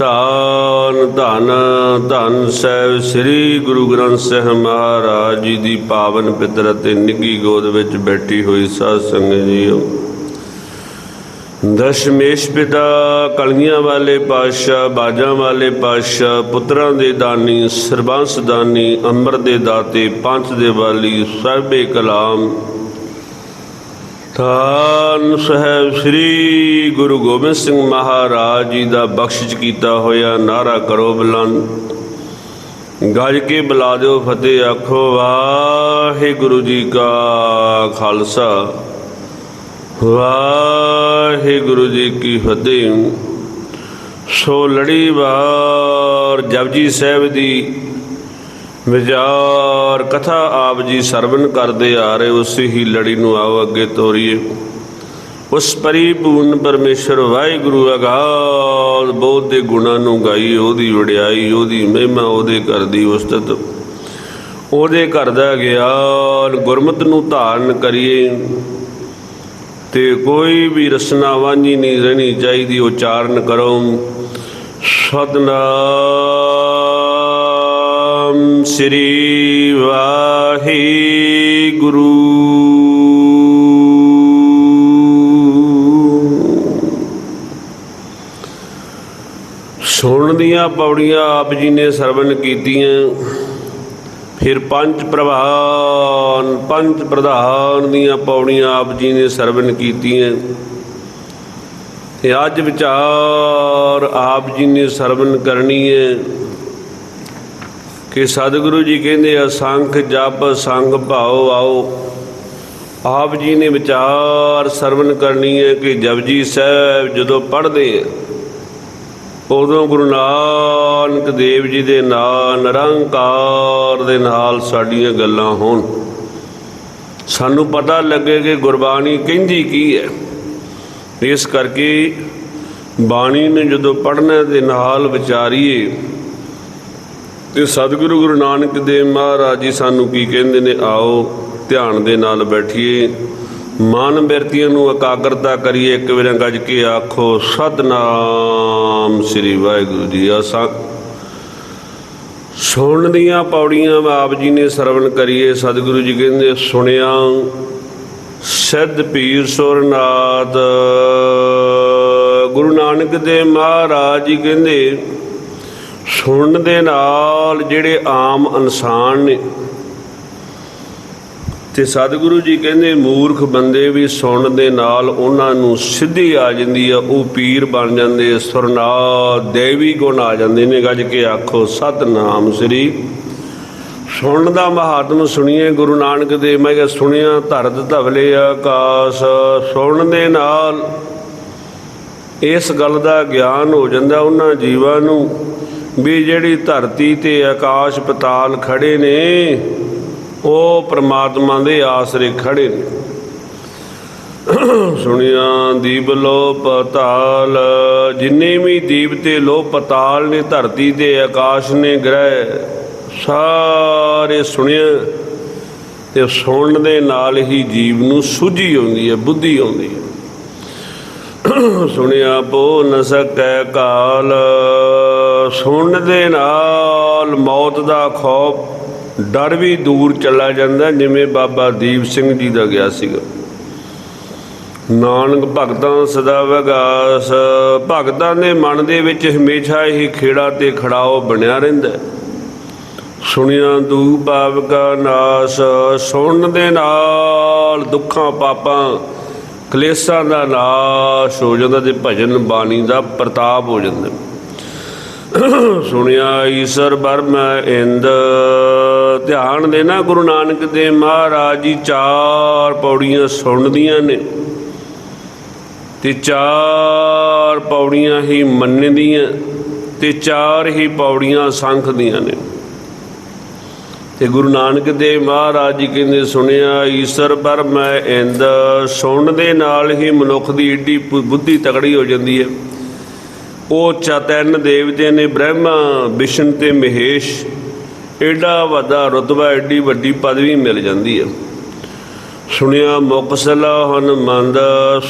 ਧੰਨ ਧੰਨ ਧੰਨ ਸਾਹਿਬ ਸ੍ਰੀ ਗੁਰੂ ਗ੍ਰੰਥ ਸਾਹਿਬ ਮਹਾਰਾਜ ਜੀ ਦੀ ਪਾਵਨ ਪਿੱਤਰ ਅਤੇ ਨਿੱਗੀ ਗੋਦ ਵਿੱਚ ਬੈਠੀ ਹੋਈ ਸਾਧ ਸੰਗਤ ਜੀਓ। ਦਸ਼ਮੇਸ਼ ਪਿਤਾ, ਕਲਗੀਆਂ ਵਾਲੇ ਪਾਤਸ਼ਾਹ, ਬਾਜਾਂ ਵਾਲੇ ਪਾਤਸ਼ਾਹ, ਪੁੱਤਰਾਂ ਦੇ ਦਾਨੀ, ਸਰਬੰਸ ਦਾਨੀ, ਅੰਮ੍ਰਿਤ ਦੇ ਦਾਤੇ, ਪੰਥ ਦੇ ਵਾਲੀ ਸਰਬੇ ਕਲਾਮ ਧੰਨ ਸਾਹਿਬ ਸ੍ਰੀ ਗੁਰੂ ਗੋਬਿੰਦ ਸਿੰਘ ਮਹਾਰਾਜ ਜੀ ਦਾ ਬਖਸ਼ਿਸ਼ ਕੀਤਾ ਹੋਇਆ ਨਾਰਾ ਕਰੋ ਬੁਲੰਦ। ਗੱਜ ਕੇ ਬੁਲਾ ਦਿਓ ਫਤਿਹ, ਆਖੋ ਵਾਹਿਗੁਰੂ ਜੀ ਕਾ ਖਾਲਸਾ। ਵਾਹਿਗੁਰੂ ਜੀ ਕੀ ਫਤਿਹ। ਸੋ ਲੜੀ ਵਾਰ ਜਪਜੀ ਸਾਹਿਬ ਦੀ ਵਿਚਾਰ ਕਥਾ ਆਪ ਜੀ ਸਰਵਨ ਕਰਦੇ ਆ ਰਹੇ ਉਸੇ ਹੀ ਲੜੀ ਨੂੰ ਆਓ ਅੱਗੇ ਤੋਰੀਏ। ਉਸ ਪਰਿਪੂਰਨ ਪਰਮੇਸ਼ਰ ਵਾਹਿਗੁਰੂ ਅਗਾਧ ਬੋਧ ਦੇ ਗੁਣਾਂ ਨੂੰ ਗਾਈ, ਉਹਦੀ ਵਡਿਆਈ, ਉਹਦੀ ਮਹਿਮਾ, ਉਹਦੇ ਘਰ ਦੀ ਉਸਤਤ। ਉਹਦੇ ਘਰ ਦਾ ਗਿਆਨ ਗੁਰਮਤ ਨੂੰ ਧਾਰਨ ਕਰੀਏ। ਤੇ ਕੋਈ ਵੀ ਰਸਨਾ ਵਾਂਝੀ ਨਹੀਂ ਰਹਿਣੀ ਚਾਹੀਦੀ, ਉਚਾਰਨ ਕਰੋ। ਸਤਨਾਮ। ਸ੍ਰੀ ਵਾਹਿਗੁਰੂ। ਸੁਣਨ ਦੀਆਂ ਪੌੜੀਆਂ ਆਪ ਜੀ ਨੇ ਸਰਵਨ ਕੀਤੀਆਂ। ਫਿਰ ਪੰਜ ਪ੍ਰਵਾਨ, ਪੰਜ ਪ੍ਰਧਾਨ ਦੀਆਂ ਪੌੜੀਆਂ ਆਪ ਜੀ ਨੇ ਸਰਵਨ ਕੀਤੀਆਂ। ਤੇ ਅੱਜ ਵਿਚਾਰ ਆਪ ਜੀ ਨੇ ਸਰਵਨ ਕਰਨੀ ਹੈ। ਕਿ ਸਤਿਗੁਰੂ ਜੀ ਕਹਿੰਦੇ ਅਸੰਖ ਜਪ, ਸੰਗ ਭਾਉ ਆਓ। ਆਪ ਜੀ ਨੇ ਵਿਚਾਰ ਸਰਵਨ ਕਰਨੀ ਹੈ ਕਿ ਜਪਜੀ ਸਾਹਿਬ ਜਦੋਂ ਪੜ੍ਹਦੇ ਆ, ਉਦੋਂ ਗੁਰੂ ਨਾਨਕ ਦੇਵ ਜੀ ਦੇ ਨਾਲ ਨਿਰੰਕਾਰ ਦੇ ਨਾਲ ਸਾਡੀਆਂ ਗੱਲਾਂ ਹੋਣ। ਸਾਨੂੰ ਪਤਾ ਲੱਗੇ ਕਿ ਗੁਰਬਾਣੀ ਕਹਿੰਦੀ ਕੀ ਹੈ। ਇਸ ਕਰਕੇ ਬਾਣੀ ਨੂੰ ਜਦੋਂ ਪੜ੍ਹਨੇ ਦੇ ਨਾਲ ਵਿਚਾਰੀਏ ਤੇ ਸਤਿਗੁਰੂ ਗੁਰੂ ਨਾਨਕ ਦੇਵ ਮਹਾਰਾਜ ਜੀ ਸਾਨੂੰ ਕੀ ਕਹਿੰਦੇ ਨੇ, ਆਓ ਧਿਆਨ ਦੇ ਨਾਲ ਬੈਠੀਏ। ਮਨ ਬਿਰਤੀਆਂ ਨੂੰ ਇਕਾਗਰਤਾ ਕਰੀਏ, ਇੱਕ ਵਾਰ ਗੱਜ ਕੇ ਆਖੋ, ਸਤਨਾਮ ਸ੍ਰੀ ਵਾਹਿਗੁਰੂ ਜੀ ਅਸਾਂ ਸੁਣਨ ਦੀਆਂ ਪੌੜੀਆਂ ਆਪ ਜੀ ਨੇ ਸਰਵਣ ਕਰੀਏ, ਸਤਿਗੁਰੂ ਜੀ ਕਹਿੰਦੇ, ਸੁਣਿਆ ਸਿੱਧ ਪੀਰ ਸੁਰਨਾਥ। ਗੁਰੂ ਨਾਨਕ ਦੇਵ ਮਹਾਰਾਜ ਜੀ ਕਹਿੰਦੇ ਸੁਣਨ ਦੇ ਨਾਲ ਜਿਹੜੇ ਆਮ ਇਨਸਾਨ ਨੇ, ਤੇ ਸਤਿਗੁਰੂ ਜੀ ਕਹਿੰਦੇ ਮੂਰਖ ਬੰਦੇ ਵੀ ਸੁਣਨ ਦੇ ਨਾਲ ਉਹਨਾਂ ਨੂੰ ਸਿੱਧੀ ਆ ਜਾਂਦੀ ਆ, ਉਹ ਪੀਰ ਬਣ ਜਾਂਦੇ ਸੁਰਨਾ ਦੇਵੀ ਗੁਣ ਆ ਜਾਂਦੇ ਨੇ, ਗੱਜ ਕੇ ਆਖੋ, ਸਤਨਾਮ ਸ੍ਰੀ। ਸੁਣਨ ਦਾ ਮਹਾਤਮ ਸੁਣੀਏ, ਗੁਰੂ ਨਾਨਕ ਦੇਵ ਮੈਂ ਕਿਹਾ ਸੁਣਿਆ, ਧਰਤ ਧਵਲੇ ਆਕਾਸ਼। ਸੁਣਨ ਦੇ ਨਾਲ ਇਸ ਗੱਲ ਦਾ ਗਿਆਨ ਹੋ ਜਾਂਦਾ, ਉਹਨਾਂ ਜੀਵਾਂ ਨੂੰ ਵੀ ਜਿਹੜੀ ਧਰਤੀ ਤੇ ਆਕਾਸ਼ ਪਤਾਲ ਖੜੇ ਨੇ, ਉਹ ਪ੍ਰਮਾਤਮਾ ਦੇ ਆਸਰੇ ਖੜੇ ਨੇ। ਸੁਣਿਆ, ਦੀਪ ਲੋ ਪਤਾਲ, ਜਿੰਨੇ ਵੀ ਦੀਪ ਤੇ ਲੋ ਪਤਾਲ ਨੇ, ਧਰਤੀ ਤੇ ਆਕਾਸ਼ ਨੇ ਗ੍ਰਹਿ, ਸਾਰੇ ਸੁਣਿਆ। ਤੇ ਸੁਣਨ ਦੇ ਨਾਲ ਹੀ ਜੀਵ ਨੂੰ ਸੁਝੀ ਆਉਂਦੀ ਹੈ, ਬੁੱਧੀ ਆਉਂਦੀ ਹੈ। ਸੁਣਿਆ ਪੋ ਨ ਸਕੈ ਕਾਲ, ਸੁਣਨ ਦੇ ਨਾਲ ਮੌਤ ਦਾ ਖੌਫ, ਡਰ ਵੀ ਦੂਰ ਚਲਾ ਜਾਂਦਾ, ਜਿਵੇਂ ਬਾਬਾ ਦੀਪ ਸਿੰਘ ਜੀ ਦਾ ਗਿਆ ਸੀਗਾ। ਨਾਨਕ ਭਗਤਾਂ ਸਦਾ ਵਿਗਾਸ, ਭਗਤਾਂ ਦੇ ਮਨ ਦੇ ਵਿੱਚ ਹਮੇਸ਼ਾ ਹੀ ਖੇੜਾ ਤੇ ਖੜਾਓ ਬਣਿਆ ਰਹਿੰਦਾ। ਸੁਣਿਆ ਦੂ ਪਾਪ ਕਾ ਨਾਸ, ਸੁਣਨ ਦੇ ਨਾਲ ਦੁੱਖਾਂ ਪਾਪਾਂ ਕਲੇਸ਼ਾਂ ਦਾ ਨਾਸ਼ ਹੋ ਜਾਂਦਾ ਤੇ ਭਜਨ ਬਾਣੀ ਦਾ ਪ੍ਰਤਾਪ ਹੋ ਜਾਂਦਾ। ਸੁਣਿਆ ਈਸ਼ਰ ਬਰਮ ਇੰਦ। ਧਿਆਨ ਦੇਣਾ ਗੁਰੂ ਨਾਨਕ ਦੇਵ ਮਹਾਰਾਜ ਜੀ, ਚਾਰ ਪੌੜੀਆਂ ਸੁਣਦੀਆਂ ਨੇ ਤੇ ਚਾਰ ਪੌੜੀਆਂ ਹੀ ਮੰਨਦੀਆਂ ਤੇ ਚਾਰ ਹੀ ਪੌੜੀਆਂ ਸੰਖ ਦੀਆਂ ਨੇ। ਤੇ ਗੁਰੂ ਨਾਨਕ ਦੇਵ ਮਹਾਰਾਜ ਜੀ ਕਹਿੰਦੇ, ਸੁਣਿਆ ਈਸ਼ਰ ਬਰਮ ਇੰਦ ਸੁਣਨ ਦੇ ਨਾਲ ਹੀ ਮਨੁੱਖ ਦੀ ਏਡੀ ਬੁੱਧੀ ਤਕੜੀ ਹੋ ਜਾਂਦੀ ਹੈ। ਉਹ ਚਤਨ ਦੇਵਤੇ ਨੇ, ਬ੍ਰਹਮਾ, ਵਿਸ਼ਨ ਤੇ ਮਹੇਸ਼। ਐਡਾ ਵੱਡਾ ਰਤਬਾ ਐਡੀ ਵੱਡੀ ਪਦਵੀ ਮਿਲ ਜਾਂਦੀ ਹੈ। ਸੁਣਿਆ ਮੁਕਸਲਾ ਹਨਮੰਦ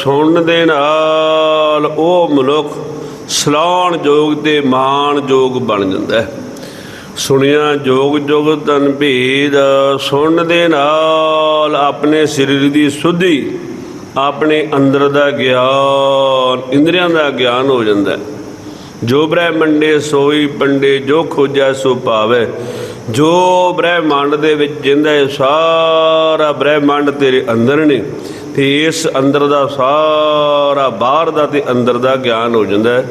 ਸੁਣਨ ਦੇ ਨਾਲ ਉਹ ਮਨੁੱਖ ਸਲਾਉਣ ਯੋਗ ਤੇ ਮਾਣ ਯੋਗ ਬਣ ਜਾਂਦਾ ਹੈ। ਸੁਣਿਆ ਜੋਗ ਜੋਗ ਤਨ ਭੇਦ ਸੁਣਨ ਦੇ ਨਾਲ ਆਪਣੇ ਸਰੀਰ ਦੀ ਸੁਧੀ, ਆਪਣੇ ਅੰਦਰ ਦਾ ਗਿਆਨ, ਇੰਦਰੀਆਂ ਦਾ ਗਿਆਨ ਹੋ ਜਾਂਦਾ ਹੈ। ਜੋ ਬ੍ਰਹਿਮੰਡੇ ਸੋਈ ਪੰਡੇ, ਜੋ ਖੋਜੈ ਸੋ ਪਾਵੇ ਜੋ ਬ੍ਰਹਿਮੰਡ ਦੇ ਵਿੱਚ ਜਿੰਦਾ ਹੈ, ਸਾਰਾ ਬ੍ਰਹਿਮੰਡ ਤੇਰੇ ਅੰਦਰ ਨੇ। ਤੇ ਇਸ ਅੰਦਰ ਦਾ ਸਾਰਾ ਬਾਹਰ ਦਾ ਤੇ ਅੰਦਰ ਦਾ ਗਿਆਨ ਹੋ ਜਾਂਦਾ ਹੈ।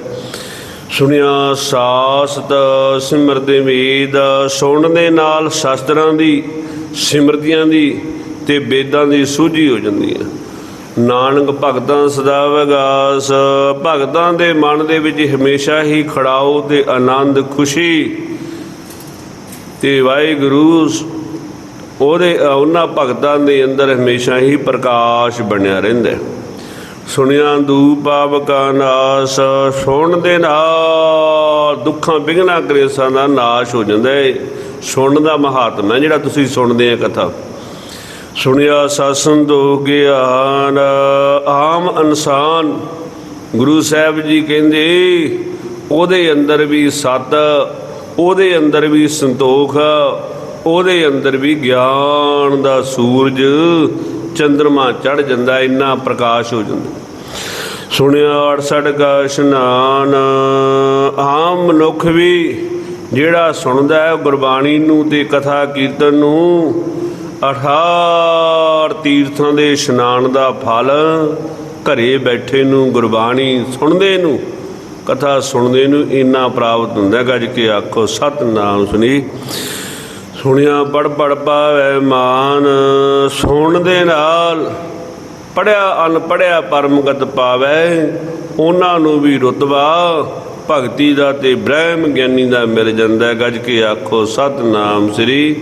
ਸੁਣਿਆ ਸਾਸਤ ਸਿਮਰਦੇ ਮੇਦ ਸੁਣਨ ਦੇ ਨਾਲ ਸ਼ਾਸਤਰਾਂ ਦੀ, ਸਿਮਰਤੀਆਂ ਦੀ ਤੇ ਵੇਦਾਂ ਦੀ ਸੂਝੀ ਹੋ ਜਾਂਦੀ ਹੈ ਨਾਨਕ ਭਗਤਾਂ ਸਦਾ ਵਿਗਾਸ, ਭਗਤਾਂ ਦੇ ਮਨ ਦੇ ਵਿੱਚ ਹਮੇਸ਼ਾ ਹੀ ਖੜਾਓ ਤੇ ਆਨੰਦ, ਖੁਸ਼ੀ ਤੇ ਵਾਹਿਗੁਰੂ ਉਹਦੇ, ਉਹਨਾਂ ਭਗਤਾਂ ਦੇ ਅੰਦਰ ਹਮੇਸ਼ਾ ਹੀ ਪ੍ਰਕਾਸ਼ ਬਣਿਆ ਰਹਿੰਦਾ ਹੈ। ਸੁਣਿਆ ਦੂ ਦੂਪਾਵ ਕਾ ਨਾਸ, ਸੁਣ ਦੇ ਨਾਲ ਦੁੱਖਾਂ ਬਿਘਨਾ ਕਲੇਸ਼ਾਂ ਦਾ ਨਾਸ਼ ਹੋ ਜਾਂਦਾ ਹੈ ਸੁਣਨ ਦਾ ਮਹਾਤਮ ਹੈ ਜਿਹੜਾ ਤੁਸੀਂ ਸੁਣਦੇ ਆ ਕਥਾ। ਸੁਣਿਆ ਸਾਸਨ ਹੋ ਗਿਆਨ, ਆਮ ਇਨਸਾਨ ਗੁਰੂ ਸਾਹਿਬ ਜੀ ਕਹਿੰਦੇ, ਉਹਦੇ ਅੰਦਰ ਵੀ ਸਤ, ਉਹਦੇ ਅੰਦਰ ਵੀ ਸੰਤੋਖ, ਉਹਦੇ ਅੰਦਰ ਵੀ ਗਿਆਨ ਦਾ ਸੂਰਜ। ਚੰ드ਰਮਾ ਚੜ ਜਾਂਦਾ, ਇੰਨਾ ਪ੍ਰਕਾਸ਼ ਹੋ ਜਾਂਦਾ। ਸੁਣਿਆ 68 ਕਾ ਇਸ਼ਨਾਨ, ਆਮ ਮਨੁੱਖ ਵੀ ਜਿਹੜਾ ਸੁਣਦਾ ਹੈ ਗੁਰਬਾਣੀ ਨੂੰ ਤੇ ਕਥਾ ਕੀਰਤਨ ਨੂੰ 18 ਤੀਰਥਾਂ ਦੇ ਇਸ਼ਨਾਨ ਦਾ ਫਲ ਘਰੇ ਬੈਠੇ ਨੂੰ ਗੁਰਬਾਣੀ ਸੁਣਦੇ ਨੂੰ, ਕਥਾ ਸੁਣਦੇ ਨੂੰ ਇੰਨਾ ਪ੍ਰਾਪਤ ਹੁੰਦਾ ਗੱਜ ਕੇ ਆਖੋ, ਸਤਨਾਮ ਸੁਣੀ ਸੁਣਿਆ ਪੜ ਪੜ ਪਾਵੇ ਮਾਨ ਸੁਣਨ ਦੇ ਨਾਲ। ਪੜਿਆ ਅਨਪੜਿਆ ਪਰਮਗਤ ਪਾਵੇ, ਉਹਨਾਂ ਨੂੰ ਵੀ ਰਤਬਾ। ਭਗਤੀ ਦਾ ਤੇ ਬ੍ਰਹਮ ਗਿਆਨੀ ਦਾ ਮਿਲ ਜਾਂਦਾ ਹੈ। ਗੱਜ ਕੇ ਆਖੋ, ਸਤਨਾਮ ਸ੍ਰੀ।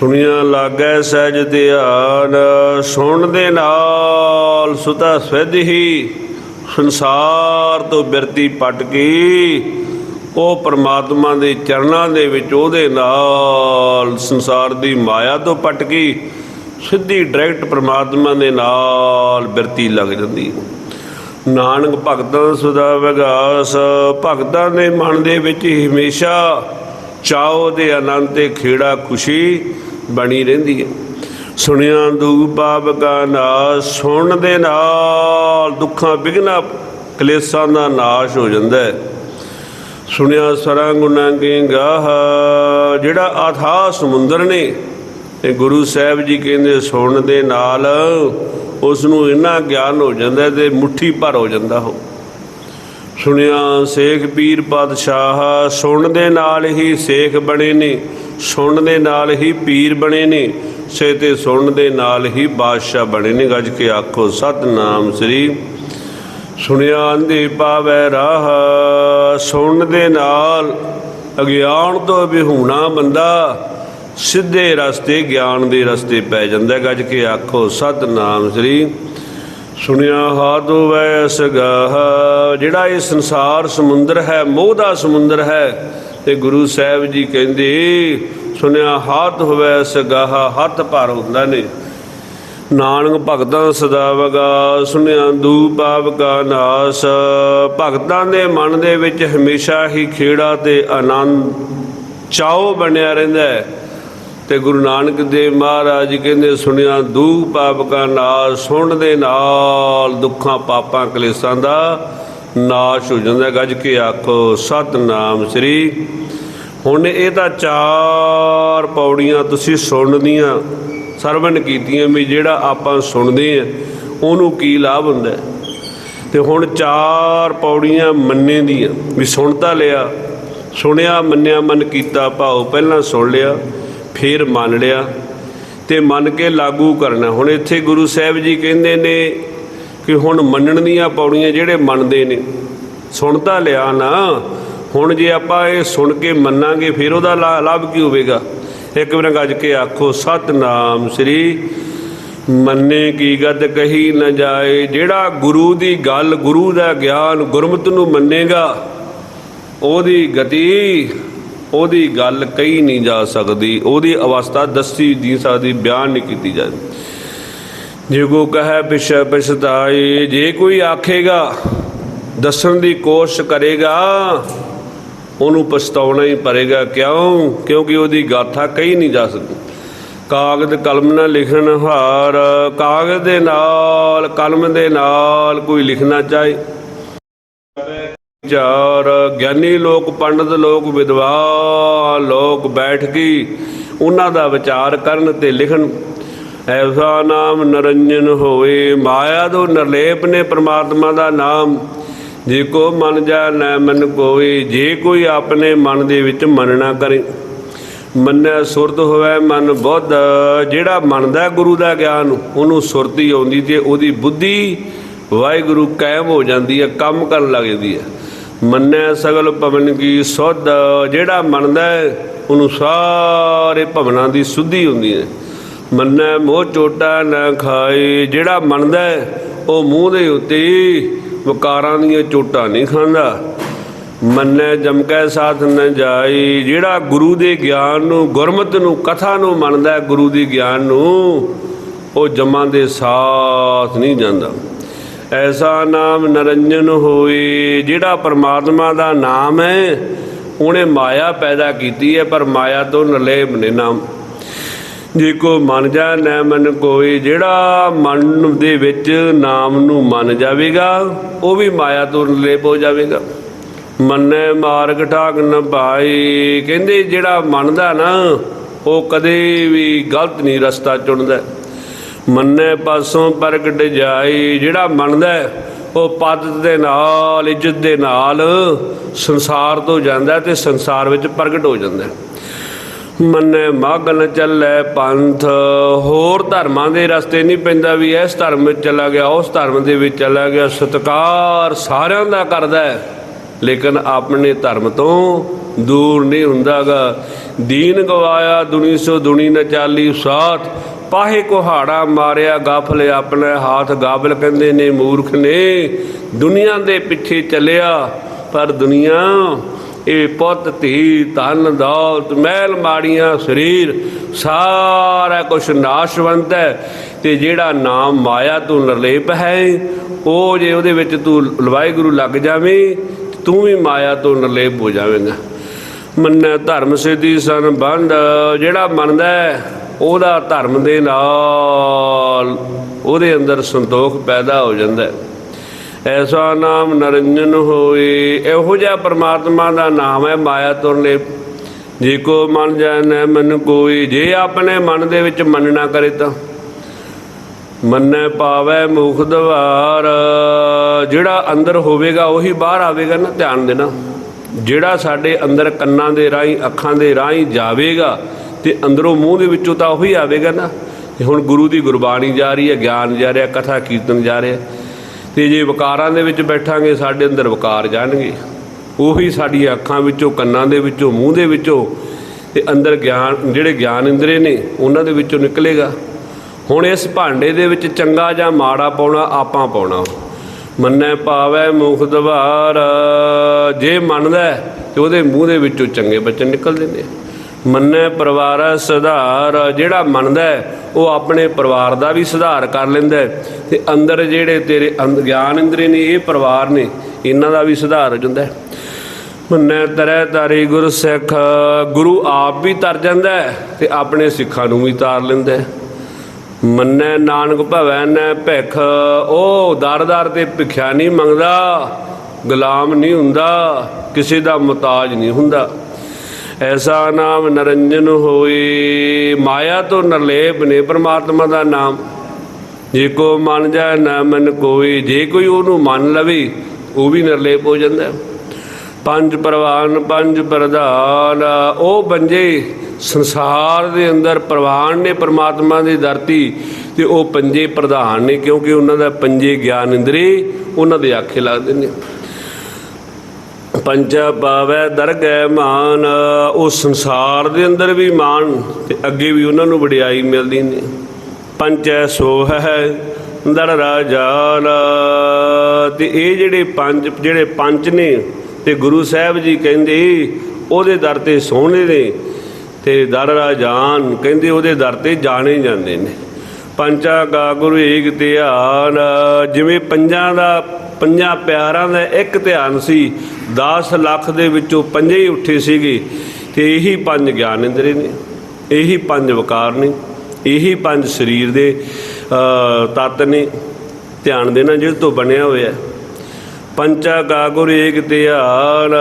ਸੁਣਿਆ ਲਾਗੈ ਸਹਿਜ ਧਿਆਨ ਸੁਣਨ ਦੇ ਨਾਲ, ਸੁਤਾ ਸਵਿਧ ਹੀ। ਸੰਸਾਰ ਤੋਂ ਬਿਰਤੀ ਪਟ ਗਈ। ਉਹ ਪਰਮਾਤਮਾ ਦੇ ਚਰਨਾਂ ਦੇ ਵਿੱਚ ਉਹਦੇ ਨਾਲ ਸੰਸਾਰ ਦੀ ਮਾਇਆ ਤੋਂ ਪਟ ਸਿੱਧੀ ਡਾਇਰੈਕਟ ਪਰਮਾਤਮਾ ਦੇ ਨਾਲ ਬਿਰਤੀ ਲੱਗ ਜਾਂਦੀ ਨਾਨਕ ਭਗਤਾਂ ਸੁਦਾ ਵਿਗਾਸ, ਭਗਤਾਂ ਦੇ ਮਨ ਦੇ ਵਿੱਚ ਹਮੇਸ਼ਾ ਚਾਉ ਦੇ ਆਨੰਦ ਤੇ ਖੇੜਾ ਖੁਸ਼ੀ ਬਣੀ ਰਹਿੰਦੀ ਹੈ। ਸੁਣਿਆ ਦੂਪ ਪਾਪ ਕਾ ਨਾਸ, ਸੁਣਨ ਦੇ ਨਾਲ ਦੁੱਖਾਂ ਬਿਘਨਾ ਕਲੇਸ਼ਾਂ ਦਾ ਨਾਸ਼ ਹੋ ਜਾਂਦਾ ਹੈ। ਸੁਣਿਆ ਸਰਾਂ ਗੁਨਾ ਕੇ ਗਾਹ। ਜਿਹੜਾ ਆਥਾ ਸਮੁੰਦਰ ਨੇ ਤੇ ਗੁਰੂ ਸਾਹਿਬ ਜੀ ਕਹਿੰਦੇ ਸੁਣਨ ਦੇ ਨਾਲ ਉਸ ਨੂੰ ਇੰਨਾ ਗਿਆਨ ਹੋ ਜਾਂਦਾ ਤੇ ਮੁਠੀ ਭਰ ਹੋ ਜਾਂਦਾ ਹੋ ਸੁਣਿਆ ਸੇਖ ਪੀਰ ਪਾਤਸ਼ਾਹ ਸੁਣਨ ਦੇ ਨਾਲ ਹੀ ਸੇਖ ਬਣੇ ਨੇ ਸੁਣਨ ਦੇ ਨਾਲ ਹੀ ਪੀਰ ਬਣੇ ਨੇ, ਸੇ ਤੇ ਸੁਣਨ ਦੇ ਨਾਲ ਹੀ ਬਾਦਸ਼ਾਹ ਬਣੇ ਨੇ। ਗੱਜ ਕੇ ਆਖੋ, ਸਤਨਾਮ ਸ੍ਰੀ। ਸੁਣਿਆ ਅੰਧੇ ਪਾਵੈ ਰਾਹ। ਸੁਣਨ ਦੇ ਨਾਲ ਅਗਿਆਨ ਤੋਂ ਵਿਹੂਣਾ ਬੰਦਾ ਸਿੱਧੇ ਰਸਤੇ, ਗਿਆਨ ਦੇ ਰਸਤੇ ਪੈ ਜਾਂਦਾ। ਗੱਜ ਕੇ ਆਖੋ, ਸਤਨਾਮ ਸ੍ਰੀ ਸੁਣਿਆ ਹਾਥ ਹੋਵੇ ਸਗਾਹ। ਜਿਹੜਾ ਇਹ ਸੰਸਾਰ ਸਮੁੰਦਰ ਹੈ, ਮੋਹ ਦਾ ਸਮੁੰਦਰ ਹੈ, ਤੇ ਗੁਰੂ ਸਾਹਿਬ ਜੀ ਕਹਿੰਦੇ, ਸੁਣਿਆ ਹਾਥ ਹੋਵੇ ਸਗਾਹ, ਹੱਥ ਭਰ ਹੁੰਦਾ ਨੇ। ਨਾਨਕ ਭਗਤਾਂ ਸਦਾ ਵਗਾ ਸੁਣਿਆ ਦੂ ਪਾਪ ਕਾ ਨਾਸ। ਭਗਤਾਂ ਦੇ ਮਨ ਦੇ ਵਿੱਚ ਹਮੇਸ਼ਾ ਹੀ ਖੇੜਾ ਤੇ ਆਨੰਦ ਚਾਉ ਬਣਿਆ ਰਹਿੰਦਾ ਹੈ। ਤੇ ਗੁਰੂ ਨਾਨਕ ਦੇਵ ਮਹਾਰਾਜ ਜੀ ਕਹਿੰਦੇ ਸੁਣਿਆ ਦੂ ਪਾਪ ਕਾ ਨਾਸ ਸੁਣਨ ਦੇ ਨਾਲ ਦੁੱਖਾਂ ਪਾਪਾਂ ਕਲੇਸ਼ਾਂ ਦਾ ਨਾਸ਼ ਹੋ ਜਾਂਦਾ ਗੱਜ ਕੇ ਆਖੋ, ਸਤਨਾਮ ਸ੍ਰੀ ਹੁਣ ਇਹ ਤਾਂ ਚਾਰ ਪੌੜੀਆਂ ਤੁਸੀਂ ਸੁਣਨੀਆਂ। ਸਰਵਣ ਕੀਤੀਆਂ ਵੀ ਜਿਹੜਾ ਆਪਾਂ ਸੁਣਦੇ ਆ ਉਹਨੂੰ ਕੀ ਲਾਭ ਹੁੰਦਾ ਹੈ? ਤੇ ਹੁਣ ਚਾਰ ਪੌੜੀਆਂ ਮੰਨੇ ਦੀਆਂ, ਵੀ ਸੁਣ ਤਾਂ ਲਿਆ, ਸੁਣਿਆ, ਮੰਨਿਆ, ਮਨ ਕੀਤਾ, ਭਾਉ ਪਹਿਲਾਂ ਸੁਣ ਲਿਆ, ਫਿਰ ਮੰਨ ਲਿਆ, ਤੇ ਮੰਨ ਕੇ ਲਾਗੂ ਕਰਨਾ ਹੁਣ ਇੱਥੇ ਗੁਰੂ ਸਾਹਿਬ ਜੀ ਕਹਿੰਦੇ ਨੇ ਕਿ ਹੁਣ ਮੰਨਣ ਦੀਆਂ ਪੌੜੀਆਂ ਜਿਹੜੇ ਮੰਨਦੇ ਨੇ, ਸੁਣ ਤਾਂ ਲਿਆ ਨਾ, ਹੁਣ ਜੇ ਆਪਾਂ ਇਹ ਸੁਣ ਕੇ ਮੰਨਾਂਗੇ, ਫਿਰ ਉਹਦਾ ਲਾ- ਲਾਭ ਕੀ ਹੋਵੇਗਾ ਇੱਕ ਵਾਰ ਗੱਜ ਕੇ ਆਖੋ, ਸਤਨਾਮ ਸ੍ਰੀ ਮੰਨੇ ਕੀ ਗਤ ਕਹੀ ਨਾ ਜਾਏ, ਜਿਹੜਾ ਗੁਰੂ ਦੀ ਗੱਲ, ਗੁਰੂ ਦਾ ਗਿਆਨ ਗੁਰਮਤਿ ਨੂੰ ਮੰਨੇਗਾ, ਉਹਦੀ ਗਤੀ, ਉਹਦੀ ਗੱਲ ਕਹੀ ਨਹੀਂ ਜਾ ਸਕਦੀ, ਉਹਦੀ ਅਵਸਥਾ ਦੱਸੀ ਨਹੀਂ ਸਕਦੀ, ਬਿਆਨ ਨਹੀਂ ਕੀਤੀ ਜਾਂਦੀ ਜੇ ਕੋ ਕਹੈ, ਪਿਛੈ ਪਛਤਾਏ, ਜੇ ਕੋਈ ਆਖੇਗਾ, ਦੱਸਣ ਦੀ ਕੋਸ਼ਿਸ਼ ਕਰੇਗਾ ਉਹਨੂੰ ਪਛਤਾਉਣਾ ਹੀ ਪੜੇਗਾ ਕਿਉਂ? ਕਿਉਂਕਿ ਉਹਦੀ ਗਾਥਾ ਕਹੀ ਨਹੀਂ ਜਾ ਸਕਦੀ। ਕਾਗਜ਼ ਕਲਮ ਨਾਲ ਲਿਖਣ ਹਾਰ ਕਾਗਜ਼ ਦੇ ਨਾਲ, ਕਲਮ ਦੇ ਨਾਲ ਕੋਈ ਲਿਖਣਾ ਚਾਹੇ। ਚਾਰ ਗਿਆਨੀ ਲੋਕ, ਪੰਡਤ ਲੋਕ ਵਿਦਵਾਨ ਲੋਕ ਬੈਠ ਕੇ ਉਹਨਾਂ ਦਾ ਵਿਚਾਰ ਕਰਨ ਤੇ ਲਿਖਣ। ਐਸਾ ਨਾਮ ਨਰੰਜਨ ਹੋਏ ਮਾਇਆ ਤੋਂ ਨਿਰਲੇਪ ਨੇ ਪ੍ਰਮਾਤਮਾ ਦਾ ਨਾਮ। ਜੇ ਕੋ ਮਨ ਜਾ ਨਾ ਮਨ ਕੋਈ ਜੇ ਕੋਈ ਆਪਣੇ ਮਨ ਦੇ ਵਿੱਚ ਮੰਨਣਾ ਕਰੇ, ਮੰਨੈ ਸੁਰਤ ਹੋਵੇ, ਮਨ ਬੁੱਧ। ਜਿਹੜਾ ਮੰਨਦਾ ਗੁਰੂ ਦਾ ਗਿਆਨ, ਉਹਨੂੰ ਸੁਰਤ ਹੀ ਆਉਂਦੀ ਤੇ ਉਹਦੀ ਬੁੱਧੀ ਵਾਹਿਗੁਰੂ ਕਾਇਮ ਹੋ ਜਾਂਦੀ ਹੈ, ਕੰਮ ਕਰਨ ਲੱਗ ਜਾਂਦੀ ਹੈ। ਮੰਨੈ ਸਗਲ ਭਵਨ ਕੀ ਸੁਧ। ਜਿਹੜਾ ਮੰਨਦਾ ਉਹਨੂੰ ਸਾਰੇ ਭਵਨਾਂ ਦੀ ਸੁਧੀ ਹੁੰਦੀ ਹੈ। ਮੰਨੈ ਮੋਹ ਚੋਟਾ ਨਾ ਖਾਏ। ਜਿਹੜਾ ਮੰਨਦਾ ਉਹ ਮੂੰਹ ਦੇ ਉੱਤੇ ਵਕਾਰਾਂ ਦੀਆਂ ਚੋਟਾਂ ਨਹੀਂ ਖਾਂਦਾ। ਮੰਨੈ ਜਮਕੈ ਸਾਥ ਨ ਜਾਈ। ਜਿਹੜਾ ਗੁਰੂ ਦੇ ਗਿਆਨ ਨੂੰ, ਗੁਰਮਤਿ ਨੂੰ, ਕਥਾ ਨੂੰ ਮੰਨਦਾ ਗੁਰੂ ਦੀ ਗਿਆਨ ਨੂੰ, ਉਹ ਜਮਾਂ ਦੇ ਸਾਥ ਨਹੀਂ ਜਾਂਦਾ। ਐਸਾ ਨਾਮ ਨਰੰਜਨ ਹੋਏ ਜਿਹੜਾ ਪਰਮਾਤਮਾ ਦਾ ਨਾਮ ਹੈ, ਉਹਨੇ ਮਾਇਆ ਪੈਦਾ ਕੀਤੀ ਹੈ, ਪਰ ਮਾਇਆ ਤੋਂ ਨਿਰਲੇਪ ਨੇ ਨਾਮ ਜੇ ਕੋ ਮੰਨ ਜਾ ਨਾ ਮਨ ਕੋਈ, ਜਿਹੜਾ ਮਨ ਦੇ ਵਿੱਚ ਨਾਮ ਨੂੰ ਮੰਨ ਜਾਵੇਗਾ, ਉਹ ਵੀ ਮਾਇਆ ਤੋਂ ਲੇਪ ਹੋ ਜਾਵੇਗਾ। ਮੰਨੇ ਮਾਰਗ ਠਾਕ ਨ ਪਾਈ ਕਹਿੰਦੇ ਜਿਹੜਾ ਮੰਨਦਾ ਨਾ, ਉਹ ਕਦੇ ਵੀ ਗਲਤ ਨਹੀਂ ਰਸਤਾ ਚੁਣਦਾ। ਮੰਨੇ ਪਾਸੋਂ ਪ੍ਰਗਟ ਜਾਈ, ਜਿਹੜਾ ਮੰਨਦਾ, ਉਹ ਪਦ ਦੇ ਨਾਲ, ਇੱਜ਼ਤ ਦੇ ਨਾਲ ਸੰਸਾਰ ਤੋਂ ਜਾਂਦਾ ਤੇ ਸੰਸਾਰ ਵਿੱਚ ਪ੍ਰਗਟ ਹੋ ਜਾਂਦਾ। ਮੰਨੇ ਮਾਗਲ ਚੱਲੇ ਪੰਥ। ਹੋਰ ਧਰਮਾਂ ਦੇ ਰਸਤੇ ਨਹੀਂ ਪੈਂਦਾ ਵੀ ਇਸ ਧਰਮ ਵਿੱਚ ਚਲਾ ਗਿਆ, ਉਸ ਧਰਮ ਦੇ ਵਿੱਚ ਚਲਾ ਗਿਆ। ਸਤਕਾਰ ਸਾਰਿਆਂ ਦਾ ਕਰਦਾ ਹੈ। ਲੇਕਿਨ ਆਪਣੇ ਧਰਮ ਤੋਂ ਦੂਰ ਨਹੀਂ ਹੁੰਦਾਗਾ। ਦੀਨ ਗਵਾਇਆ, ਦੁਨੀ ਸੋ ਦੁਨੀ ਨ ਚਾਲੀ ਸਾਥ। ਪਾਹੇ ਕੁਹਾੜਾ ਮਾਰਿਆ, ਗਾਫਲ ਆਪਣੇ ਹਾਥ ਗਾਬਲ ਕਹਿੰਦੇ ਨੇ ਮੂਰਖ ਨੇ। ਦੁਨੀਆ ਦੇ ਪਿੱਛੇ ਚੱਲਿਆ, ਪਰ ਦੁਨੀਆ ਇਹ ਪੁੱਤ ਧੀ ਧਨ ਦੌਲਤ, ਮਹਿਲ ਮਾੜੀਆਂ ਸਰੀਰ, ਸਾਰਾ ਕੁਝ ਨਾਸ਼ਵੰਤ ਹੈ। ਤੇ ਜਿਹੜਾ ਨਾਮ ਮਾਇਆ ਤੋਂ ਨਿਰਲੇਪ ਹੈ, ਉਹ ਜੇ ਉਹਦੇ ਵਿੱਚ ਤੂੰ ਲਵਾਈ ਗੁਰੂ ਲੱਗ ਜਾਵੇਂ, ਤੂੰ ਵੀ ਮਾਇਆ ਤੋਂ ਨਿਰਲੇਪ ਹੋ ਜਾਵੇਂਗਾ। ਮੰਨੈ ਧਰਮ ਸਿੱਧੀ ਸੰਬੰਧ ਜਿਹੜਾ ਮੰਨਦਾ ਉਹਦਾ ਧਰਮ ਦੇ ਨਾਲ ਉਹਦੇ ਅੰਦਰ ਸੰਤੋਖ ਪੈਦਾ ਹੋ ਜਾਂਦਾ ਹੈ। ਐਸਾ ਨਾਮ ਨਰੰਜਨ ਹੋਏ। ਇਹੋ ਜਿਹਾ ਪਰਮਾਤਮਾ ਦਾ ਨਾਮ ਹੈ ਮਾਇਆ ਤੋਂ ਜੇ ਕੋ ਮਨ ਜਾਣੈ, ਮਨ ਕੋਈ ਜੇ ਆਪਣੇ ਮਨ ਦੇ ਵਿੱਚ ਮੰਨਣਾ ਕਰੇ ਤਾਂ। ਮੰਨੈ ਪਾਵੈ ਮੁਖ ਦਵਾਰ। ਜਿਹੜਾ ਅੰਦਰ ਹੋਵੇਗਾ, ਉਹੀ ਬਾਹਰ ਆਵੇਗਾ ਨਾ, ਧਿਆਨ ਦੇਣਾ। ਜਿਹੜਾ ਸਾਡੇ ਅੰਦਰ ਕੰਨਾਂ ਦੇ ਰਾਹੀਂ, ਅੱਖਾਂ ਦੇ ਰਾਹੀਂ ਜਾਵੇਗਾ ਤੇ ਅੰਦਰੋਂ ਮੂੰਹ ਦੇ ਵਿੱਚੋਂ ਤਾਂ ਉਹੀ ਆਵੇਗਾ ਨਾ। ਤੇ ਹੁਣ ਗੁਰੂ ਦੀ ਗੁਰਬਾਣੀ ਜਾ ਰਹੀ ਹੈ, ਗਿਆਨ ਜਾ ਰਿਹਾ, ਕਥਾ ਕੀਰਤਨ ਜਾ ਰਿਹਾ। ਤੇ ਜੇ ਵਿਕਾਰਾਂ ਦੇ ਵਿੱਚ ਬੈਠਾਂਗੇ, ਸਾਡੇ ਅੰਦਰ ਵਿਕਾਰ ਜਾਣਗੇ। ਉਹੀ ਸਾਡੀਆਂ ਅੱਖਾਂ ਵਿੱਚੋਂ, ਕੰਨਾਂ ਦੇ ਵਿੱਚੋਂ, ਮੂੰਹ ਦੇ ਵਿੱਚੋਂ ਤੇ ਅੰਦਰ ਗਿਆਨ, ਜਿਹੜੇ ਗਿਆਨ ਇੰਦਰੇ ਨੇ, ਉਹਨਾਂ ਦੇ ਵਿੱਚੋਂ ਨਿਕਲੇਗਾ। ਹੁਣ ਇਸ ਭਾਂਡੇ ਦੇ ਵਿੱਚ ਚੰਗਾ ਜਾਂ ਮਾੜਾ ਪਾਉਣਾ, ਆਪਾਂ ਪਾਉਣਾ। ਮੰਨੈ ਪਾਵੈ ਮੁਖ ਦਵਾਰ। ਜੇ ਮੰਨਦਾ ਹੈ ਤੇ ਉਹਦੇ ਮੂੰਹ ਦੇ ਵਿੱਚੋਂ ਚੰਗੇ ਬਚਨ ਨਿਕਲਦੇ ਨੇ ਮੰਨੈ ਪਰਿਵਾਰ ਸੁਧਾਰ। ਜਿਹੜਾ ਮੰਨਦਾ ਉਹ ਆਪਣੇ ਪਰਿਵਾਰ ਦਾ ਵੀ ਸੁਧਾਰ ਕਰ ਲੈਂਦਾ ਹੈ। ਤੇ ਅੰਦਰ ਜਿਹੜੇ ਤੇਰੇ ਅੰਦ- ਗਿਆਨ ਇੰਦਰੀ ਨੇ, ਇਹ ਪਰਿਵਾਰ ਨੇ, ਇਹਨਾਂ ਦਾ ਵੀ ਸੁਧਾਰ ਹੋ ਜਾਂਦਾ ਹੈ। ਮੰਨੈ ਤਰੈ ਤਾਰੀ ਗੁਰ ਸਿੱਖ। ਗੁਰੂ ਆਪ ਵੀ ਤਰ ਜਾਂਦਾ ਹੈ ਤੇ ਆਪਣੇ ਸਿੱਖਾਂ ਨੂੰ ਵੀ ਤਾਰ ਲੈਂਦਾ ਹੈ। ਮੰਨੈ ਨਾਨਕ ਭਵੈ ਨੈ ਭਿਖ। ਉਹ ਦਰ-ਦਰ ਤੇ ਭਿਖਿਆ ਨਹੀਂ ਮੰਗਦਾ, ਗੁਲਾਮ ਨਹੀਂ ਹੁੰਦਾ, ਕਿਸੇ ਦਾ ਮੁਤਾਜ ਨਹੀਂ ਹੁੰਦਾ। ਐਸਾ ਨਾਮ ਨਰੰਜਨ ਹੋਏ ਮਾਇਆ ਤੋਂ ਨਿਰਲੇਪ ਨੇ ਪਰਮਾਤਮਾ ਦਾ ਨਾਮ। ਜੇ ਕੋ ਮੰਨ ਜਾਏ ਨਾ ਮਨ ਕੋਈ, ਜੇ ਕੋਈ ਉਹਨੂੰ ਮੰਨ ਲਵੇ, ਉਹ ਵੀ ਨਿਰਲੇਪ ਹੋ ਜਾਂਦਾ। ਪੰਜ ਪ੍ਰਵਾਨ, ਪੰਜ ਪ੍ਰਧਾਨ, ਉਹ ਬੰਜੇ ਸੰਸਾਰ ਦੇ ਅੰਦਰ ਪ੍ਰਵਾਨ ਨੇ ਪ੍ਰਮਾਤਮਾ ਦੀ ਧਰਤੀ ਤੇ ਉਹ ਪੰਜੇ ਪ੍ਰਧਾਨ ਨੇ, ਕਿਉਂਕਿ ਉਹਨਾਂ ਦਾ ਪੰਜੇ ਗਿਆਨ ਇੰਦਰੀ, ਉਹਨਾਂ ਦੇ ਆਖੇ ਲੱਗਦੇ ਨੇ ਪੰਚਾ ਪਾਵੈ ਦਰਗਹਿ ਮਾਨ, ਉਹ ਸੰਸਾਰ ਦੇ ਅੰਦਰ ਵੀ ਮਾਨ ਤੇ ਅੱਗੇ ਵੀ ਉਹਨਾਂ ਨੂੰ ਵਡਿਆਈ ਮਿਲਦੀ ਨੇ ਪੰਚੈ ਸੋਹ ਹੈ ਦਰ ਰਾਜਾਨ ਤੇ ਇਹ ਜਿਹੜੇ ਪੰਜ ਜਿਹੜੇ ਪੰਜ ਨੇ ਤੇ ਗੁਰੂ ਸਾਹਿਬ ਜੀ ਕਹਿੰਦੇ, ਉਹਦੇ ਦਰ ਤੇ ਸੋਹਣੇ ਨੇ ਤੇ ਦਰ ਰਾਜਾਨ ਕਹਿੰਦੇ ਉਹਦੇ ਦਰ ਤੇ ਜਾਣੇ ਜਾਂਦੇ ਨੇ। ਪੰਚਾ ਗਾ ਗੁਰੂ ਏਕ ਧਿਆਨ, ਜਿਵੇਂ ਪੰਜਾਂ ਦਾ ਪੰਜਾਂ ਪਿਆਰਾਂ ਦਾ ਇੱਕ ਧਿਆਨ ਸੀ। 10 ਲੱਖ ਦੇ ਵਿੱਚੋਂ ਪੰਜੇ ਹੀ ਉੱਠੇ ਸੀਗੇ। ਤੇ ਇਹੀ ਪੰਜ ਗਿਆਨ ਇੰਦਰੀ ਨੇ ਇਹੀ ਪੰਜ ਵਿਕਾਰ ਨੇ ਇਹੀ ਪੰਜ ਸਰੀਰ ਦੇ ਅ, ਤੱਤ ਨੇ। ਧਿਆਨ ਦੇਣਾ ਜਿਹਦੇ ਤੋਂ ਬਣਿਆ ਹੋਇਆ। ਪੰਚਾ ਗਾਗੁਰ ਏਕ ਧਿਆਨ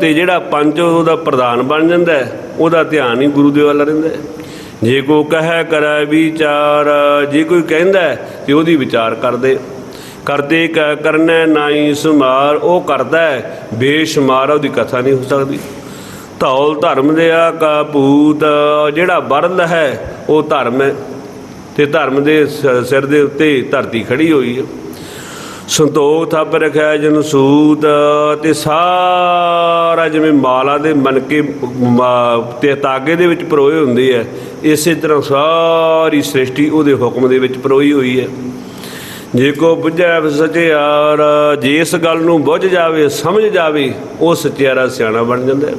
ਤੇ ਜਿਹੜਾ ਪੰਜ ਉਹਦਾ ਪ੍ਰਧਾਨ ਬਣ ਜਾਂਦਾ ਉਹਦਾ ਧਿਆਨ ਹੀ ਗੁਰੂ ਦੇ ਵੱਲ ਰਹਿੰਦਾ ਹੈ। ਜੇ ਕੋ ਕਹੈ ਕਰੈ ਵਿਚਾਰ ਜੇ ਕੋਈ ਕਹਿੰਦਾ ਹੈ, ਤੇ ਉਹਦੀ ਵਿਚਾਰ ਕਰਦੇ। ਕਰਦੇ ਕ ਕਰਨੈ ਨਾਹੀ ਸੁਮਾਰ ਉਹ ਕਰਦਾ ਹੈ। ਬੇਸ਼ੁਮਾਰ ਉਹਦੀ ਕਥਾ ਨਹੀਂ ਹੋ ਸਕਦੀ। ਧੌਲ ਧਰਮ ਦੇ ਆ ਭੂਤ, ਜਿਹੜਾ ਬਰਲ ਹੈ, ਉਹ ਧਰਮ ਹੈ। ਤੇ ਧਰਮ ਦੇ ਸਿਰ ਦੇ ਉੱਤੇ ਧਰਤੀ ਖੜੀ ਹੋਈ ਹੈ। ਸੰਤੋਖ ਥੱਪ ਰਖਿਆ ਜਨ ਸੂਤ, ਤੇ ਸਾਰਾ ਜਿਵੇਂ ਮਾਲਾ ਦੇ ਮਨਕੇ ਮਾ- ਤੇ ਤਾਗੇ ਦੇ ਵਿੱਚ ਪਰੋਏ ਹੁੰਦੇ ਹੈ ਇਸੇ ਤਰ੍ਹਾਂ ਸਾਰੀ ਸ੍ਰਿਸ਼ਟੀ ਉਹਦੇ ਹੁਕਮ ਦੇ ਵਿੱਚ ਪਰੋਈ ਹੋਈ ਹੈ। ਜੇ ਕੋ ਬੁੱਝੈ ਸਚਿਆਰ, ਜੇ ਇਸ ਗੱਲ ਨੂੰ ਬੁੱਝ ਜਾਵੇ, ਸਮਝ ਜਾਵੇ, ਉਹ ਸਚਿਆਰਾ ਸਿਆਣਾ ਬਣ ਜਾਂਦਾ ਹੈ।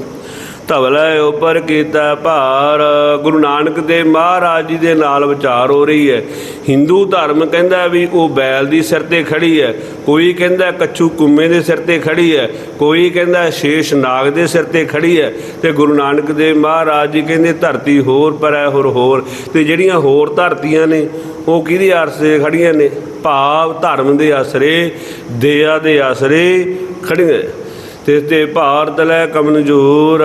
ਧਵਲੇ ਉਪਰ ਕੀਤਾ ਭਾਰ। ਗੁਰੂ ਨਾਨਕ ਦੇਵ ਮਹਾਰਾਜ ਜੀ ਦੇ ਨਾਲ ਵਿਚਾਰ ਹੋ ਰਹੀ ਹੈ। ਹਿੰਦੂ ਧਰਮ ਕਹਿੰਦਾ ਵੀ ਉਹ ਬੈਲ ਦੀ ਸਿਰ ਤੇ ਖੜੀ ਹੈ। ਕੋਈ ਕਹਿੰਦਾ ਕੱਛੂ ਕੁੰਮੇ ਦੇ ਸਿਰ ਤੇ ਖੜੀ ਹੈ। ਕੋਈ ਕਹਿੰਦਾ ਸ਼ੇਸ਼ ਨਾਗ ਦੇ ਸਿਰ ਤੇ ਖੜੀ ਹੈ। ਤੇ ਗੁਰੂ ਨਾਨਕ ਦੇਵ ਮਹਾਰਾਜ ਜੀ ਕਹਿੰਦੇ ਧਰਤੀ ਹੋਰ, ਪਰੈ ਹੋਰ ਹੋਰ। ਤੇ ਜਿਹੜੀਆਂ ਹੋਰ ਧਰਤੀਆਂ ਨੇ, ਉਹ ਕਿਹਦੀ ਆਸਰੇ ਖੜੀਆਂ ਨੇ? ਭਾਵ ਧਰਮ ਦੇ ਆਸਰੇ, ਦਇਆ ਦੇ ਆਸਰੇ ਖੜੀਆਂ। ਤੇ ਤੇ ਭਾਰਤ ਲੈ ਕਮਨਜੂਰ